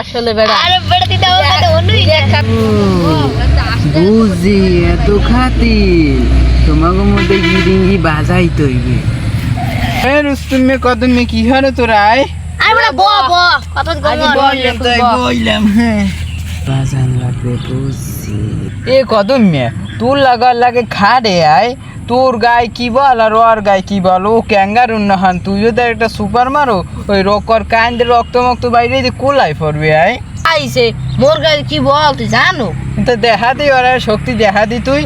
আসলে বেড়া। বুঝি এত খাতি। তোমাকে মধ্যে গিরিঙ্গি বাজাই তৈবে এ রুস্তুম মে কদম মে কি হরে তোরা আয়? আরে বেটা ব ব কথা আগে গঙ্গন রে, বললাম হ্যাঁ। বাজান লাগবে বুঝছি এ কদম মে তোর লাগার লাগে খাড়ে আয়। তোর গায়ে কি বল আর ওর গায়ে কি বল? ও ক্যাঙ্গার উন্নহান তুইও তো একটা সুপার মারো। ওই রকর কান্দে রক্ত মক্ত বাইরে দিয়ে কোলাই পড়বে আয় আইছে মোর গায়ে কি বল তুই জানো? তো দেখা দি ওরা শক্তি দেখা দি তুই।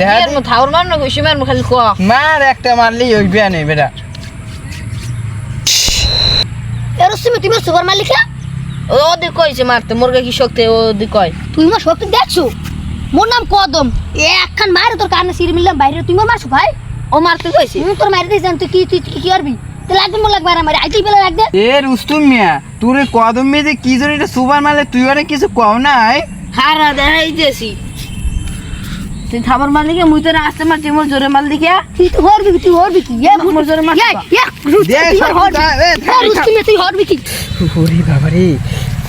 দেখা দি। মো থাউর মার না কইছি মার মো খালি মার একটা মারলেই ওই বিয়া নেই বেটা। এর তুমি তুমি সুপার ও দি কইছে মারতে মোর গায়ে কি শক্তি ও দি কয়। তুই আমার শক্তি দেখছ? মোর নাম কদম। এ একখান মারে তোর কানে সিঁড়ি মিললাম বাইরে তুই আমার মারছো ভাই ও মারতে কইছে তুই তোর মারি দিয়েছেন তুই কি তুই কি করবি? তো লাগবে মোর লাগবে আমার আইটি বেলা লাগবে। এ রুস্তুম মিয়া তোর কদম মেয়ে যে কি জন্য এটা সুপার মারলে তুই অনেক কিছু কও নাই? হারা দেখাইতেছি। তুই থাবার মারলিকে মুই তোর আসতে মারছি মোর জোরে মাল দিকে তুই তো হরবি তুই হরবি কি? এ মোর জোরে। ইয়ে, তুই হরবি। কি? ওরে বাবা রে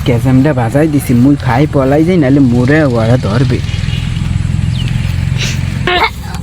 ক্যাজামটা বাজাই দিছি মুই খাই পলাই যাই নাহলে মোরে ওরা ধরবে ধর, ধর, ধর, ভাই, ছাড়, উমা, ছাড়, ছাড়, ছাড়, ছাড়। তোর মারছি তো মারছি তোর মারছি তোর ভালা তুই মোলা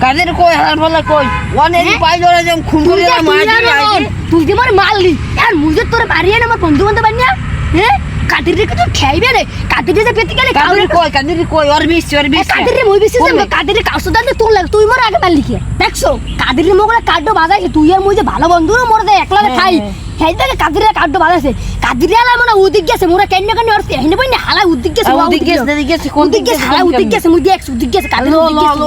কাদের কই হালার ভালা কই অনেক হ্যাঁ? পাই ধরে যেমন খুন করে যে আমার- তুই যে আমার মারলি আর মুজে তোর বাড়িয়ে না আমার বন্ধু বান্ধব বানিয়া হ্যাঁ? কাদিরে কি তুই খাইবে রে? কাদিরে যে পিত্তি গেলি কাদের কই কাদের কই ওর বিশ ওর বিশ। কাদিরে মই বেশি যে কাদিরে কাউসো দাঁতে তুই লাগ তুই মোর আগে মারলি কি? দেখছ? কাদিরে মোগলে কাড্ডো বাজাইছে তুই আর মই যে ভালো বন্ধু না মোর দে একলা হ্যাঁ, খাই। খাই থেকে কাদিরে কাড্ডো বাজাইছে। কাদিরে আলা মনে উদিক গেছে মোরা কেন কেন আর হেনে বই না হালা উদিক গেছে উদিক গেছে, এদিক গেছে, কোন উদিক গেছে হালা উদিক? গেছে মুই দেখছ উদিক গেছে। কাদিরে উদিক গেছে